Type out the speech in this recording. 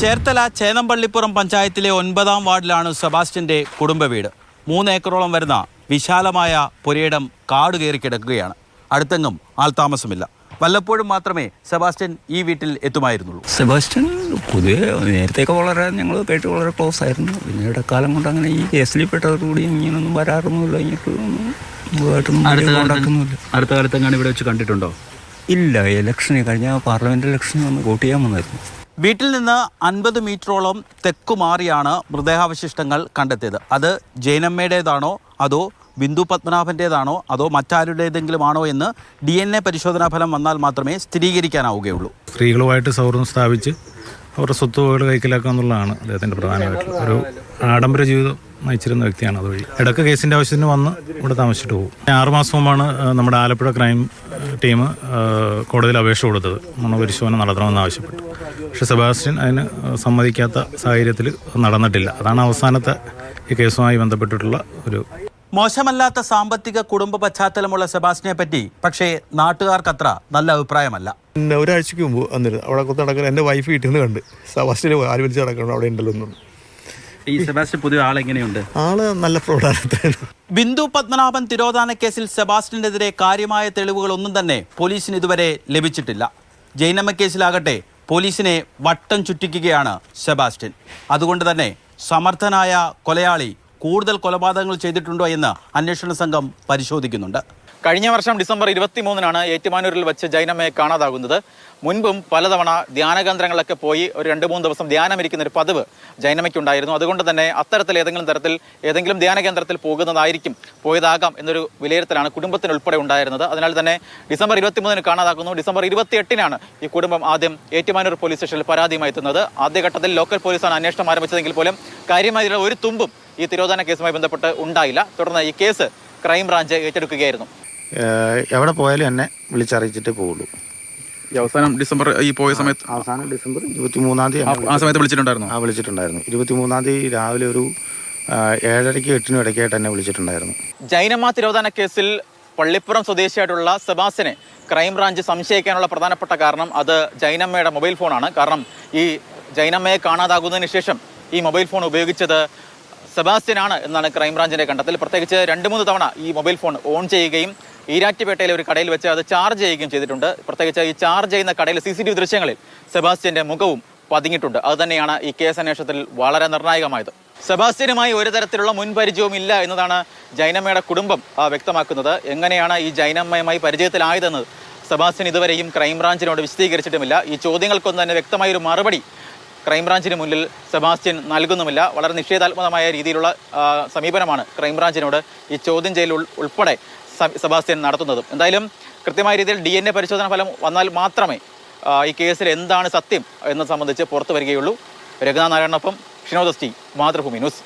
ചേർത്തല ചേന്നമ്പള്ളിപ്പുറം പഞ്ചായത്തിലെ ഒൻപതാം വാർഡിലാണ് സെബാസ്റ്റ്യന്റെ കുടുംബ വീട്. മൂന്ന് ഏക്കറോളം വരുന്ന വിശാലമായ പുരയിടം കാട് കയറി കിടക്കുകയാണ്. അടുത്തെങ്ങും ആൾതാമസമില്ല. വല്ലപ്പോഴും മാത്രമേ സെബാസ്റ്റ്യൻ ഈ വീട്ടിൽ എത്തുമായിരുന്നുള്ളൂ. സെബാസ്റ്റ്യൻ പൊതുവെ നേരത്തെയൊക്കെ വളരെ ഞങ്ങൾ കേട്ട് വളരെ ക്ലോസ് ആയിരുന്നു. പിന്നെ ഇടക്കാലം കൊണ്ട് അങ്ങനെ ഈ കേസിൽ പെട്ടതോടുകൂടി ഇങ്ങനൊന്നും വരാറൊന്നുമില്ല. ഇങ്ങോട്ട് അടുത്ത കാലത്തെങ്ങാണ് ഇവിടെ വെച്ച് കണ്ടിട്ടുണ്ടോ? ഇല്ല ഇലക്ഷന് കഴിഞ്ഞ പാർലമെന്റ് ഇലക്ഷന് വന്ന് വോട്ട് ചെയ്യാൻ വന്നായിരുന്നു. വീട്ടിൽ നിന്ന് അൻപത് മീറ്ററോളം തെക്കു മാറിയാണ് മൃതദേഹാവശിഷ്ടങ്ങൾ കണ്ടെത്തിയത്. അത് ജൈനമ്മയുടേതാണോ അതോ ബിന്ദു പത്മനാഭന്റേതാണോ അതോ മറ്റാരുടേതെങ്കിലും ആണോ എന്ന് ഡി എൻ എ പരിശോധനാ ഫലം വന്നാൽ മാത്രമേ സ്ഥിരീകരിക്കാനാവുകയുള്ളൂ. സ്ത്രീകളുമായിട്ട് സൗഹൃദം സ്ഥാപിച്ച് അവരുടെ സ്വത്തുവകകൾ കൈക്കലാക്കുക എന്നുള്ളതാണ് അദ്ദേഹത്തിന്റെ പ്രധാനമായിട്ടുള്ള ഒരു ആഡംബര ജീവിതം നയിച്ചിരുന്ന വ്യക്തിയാണ് അതുവഴി. ഇടയ്ക്ക് കേസിന്റെ ആവശ്യത്തിന് വന്ന് ഇവിടെ താമസിച്ചിട്ട് പോകും. ആറുമാസം മുമ്പാണ് നമ്മുടെ ആലപ്പുഴ ക്രൈം ടീം കോടതിയിൽ അപേക്ഷ കൊടുത്തത്. മണപരിശോധന നടത്തണമെന്ന് ആവശ്യപ്പെട്ടു. പക്ഷെ സെബാസ്റ്റ്യൻ അതിന് സമ്മതിക്കാത്ത സാഹചര്യത്തിൽ നടന്നിട്ടില്ല. അതാണ് അവസാനത്തെ ഈ കേസുമായി ബന്ധപ്പെട്ടിട്ടുള്ള ഒരു മോശമല്ലാത്ത സാമ്പത്തിക കുടുംബ പശ്ചാത്തലമുള്ള സെബാസ്റ്റിനെ പറ്റി പക്ഷേ നാട്ടുകാർക്കത്ര നല്ല അഭിപ്രായമല്ല. പിന്നെ ഒരാഴ്ചക്ക് മുമ്പ് വന്നിരുന്നു. അവിടെ കൊത്ത് നടക്കുന്ന എന്റെ വൈഫ് വീട്ടിൽ നിന്ന് കണ്ട്. സെബാസ്റ്റിനെ ആര് വിളിച്ച് നടക്കണം അവിടെ ഉണ്ടല്ലോ ഒന്നും ഈ സെബാസ്റ്റ്യൻ പുതിയ ആളെങ്ങനെയുണ്ട് ആൾ നല്ല പ്രൗഢാനത്താണ് ബിന്ദു പത്മനാഭൻ തിരോധാന കേസിൽ സെബാസ്റ്റിനെതിരെ കാര്യമായ തെളിവുകളൊന്നും തന്നെ പോലീസിന് ഇതുവരെ ലഭിച്ചിട്ടില്ല. ജൈനമ്മ കേസിലാകട്ടെ പോലീസിനെ വട്ടം ചുറ്റിക്കുകയാണ് സെബാസ്റ്റ്യൻ. അതുകൊണ്ട് തന്നെ സമർത്ഥനായ കൊലയാളി കൂടുതൽ കൊലപാതകങ്ങൾ ചെയ്തിട്ടുണ്ടോ എന്ന് അന്വേഷണ സംഘം പരിശോധിക്കുന്നുണ്ട്. കഴിഞ്ഞ വർഷം ഡിസംബർ ഇരുപത്തിമൂന്നിനാണ് ഏറ്റുമാനൂരിൽ വെച്ച് ജൈനമ്മയെ കാണാതാകുന്നത്. മുൻപും പലതവണ ധ്യാനകേന്ദ്രങ്ങളിലൊക്കെ പോയി ഒരു രണ്ട് മൂന്ന് ദിവസം ധ്യാനമിരിക്കുന്ന ഒരു പതിവ് ജൈനമ്മയ്ക്കുണ്ടായിരുന്നു. അതുകൊണ്ട് തന്നെ അത്തരത്തിൽ ഏതെങ്കിലും തരത്തിൽ ഏതെങ്കിലും ധ്യാനകേന്ദ്രത്തിൽ പോകുന്നതായിരിക്കും പോയതാകാം എന്നൊരു വിലയിരുത്തലാണ് കുടുംബത്തിന് ഉൾപ്പെടെ ഉണ്ടായിരുന്നത്. അതിനാൽ തന്നെ ഡിസംബർ ഇരുപത്തിമൂന്നിന് കാണാതാക്കുന്നു ഡിസംബർ ഇരുപത്തിയെട്ടിനാണ് ഈ കുടുംബം ആദ്യം ഏറ്റുമാനൂർ പോലീസ് സ്റ്റേഷനിൽ പരാതിയുമായി എത്തുന്നത്. ആദ്യഘട്ടത്തിൽ ലോക്കൽ പോലീസാണ് അന്വേഷണം ആരംഭിച്ചതെങ്കിൽ പോലും കാര്യമായ ഒരു തുമ്പും ഈ തിരോധാന കേസുമായി ബന്ധപ്പെട്ട് ഉണ്ടായില്ല. തുടർന്ന് ഈ കേസ് ക്രൈംബ്രാഞ്ച് ഏറ്റെടുക്കുകയായിരുന്നു. എവിടെ പോയാലും എന്നെ വിളിച്ചറിയിച്ചിട്ട് പോവുള്ളൂ. ഈ അവസാനം ഡിസംബർ ഈ പോയ സമയത്ത്? അവസാനം ഡിസംബർ ഇരുപത്തി മൂന്നാം തീയതി ആ സമയത്ത് വിളിച്ചിട്ടുണ്ടായിരുന്നു? ആ വിളിച്ചിട്ടുണ്ടായിരുന്നു. ഇരുപത്തി മൂന്നാം തീയതി രാവിലെ ഒരു ഏഴരയ്ക്ക് എട്ടിനും ഇടയ്ക്കായിട്ട് എന്നെ വിളിച്ചിട്ടുണ്ടായിരുന്നു. ജൈനമ്മ തിരോധാന കേസിൽ പള്ളിപ്പുറം സ്വദേശിയായിട്ടുള്ള സെബാസിനെ ക്രൈംബ്രാഞ്ച് സംശയിക്കാനുള്ള പ്രധാനപ്പെട്ട കാരണം അത് ജൈനമ്മയുടെ മൊബൈൽ ഫോണാണ്. കാരണം ഈ ജൈനമ്മയെ കാണാതാകുന്നതിന് ശേഷം ഈ മൊബൈൽ ഫോൺ ഉപയോഗിച്ചത് സെബാസ്റ്റ്യനാണ് എന്നാണ് ക്രൈംബ്രാഞ്ചിന്റെ കണ്ടെത്തൽ. പ്രത്യേകിച്ച് രണ്ട് മൂന്ന് തവണ ഈ മൊബൈൽ ഫോൺ ഓൺ ചെയ്യുകയും ഈരാറ്റുപേട്ടയിലെ ഒരു കടയിൽ വെച്ച് അത് ചാർജ് ചെയ്യുകയും ചെയ്തിട്ടുണ്ട്. പ്രത്യേകിച്ച് ഈ ചാർജ് ചെയ്യുന്ന കടയിലെ സി സി ടി വി ദൃശ്യങ്ങളിൽ സെബാസ്റ്റ്യന്റെ മുഖവും പതിങ്ങിയിട്ടുണ്ട് അത് തന്നെയാണ് ഈ കേസ് അന്വേഷണത്തിൽ വളരെ നിർണായകമായത്. സെബാസ്റ്റ്യനുമായി ഒരു തരത്തിലുള്ള മുൻപരിചയവും ഇല്ല എന്നതാണ് ജൈനമ്മയുടെ കുടുംബം വ്യക്തമാക്കുന്നത്. എങ്ങനെയാണ് ഈ ജൈനമ്മയുമായി പരിചയത്തിലായതെന്ന് സെബാസ്റ്റ്യൻ ഇതുവരെയും ക്രൈംബ്രാഞ്ചിനോട് വിശദീകരിച്ചിട്ടുമില്ല. ഈ ചോദ്യങ്ങൾക്കൊന്നും തന്നെ വ്യക്തമായ ഒരു മറുപടി ക്രൈംബ്രാഞ്ചിന് മുന്നിൽ സെബാസ്റ്റ്യൻ നൽകുന്നുമില്ല. വളരെ നിഷേധാത്മകമായ രീതിയിലുള്ള സമീപനമാണ് ക്രൈംബ്രാഞ്ചിനോട് ഈ ചോദ്യം ചെയ്യൽ ഉൾപ്പെടെ സെബാസ്റ്റ്യൻ നടത്തുന്നത്. എന്തായാലും കൃത്യമായ രീതിയിൽ ഡി എൻ എ പരിശോധന ഫലം വന്നാൽ മാത്രമേ ഈ കേസിൽ എന്താണ് സത്യം എന്നത് സംബന്ധിച്ച് പുറത്തു വരികയുള്ളൂ. രഘുനാഥ് നാരായണനൊപ്പം ഷിനോദസ്റ്റി മാതൃഭൂമി ന്യൂസ്.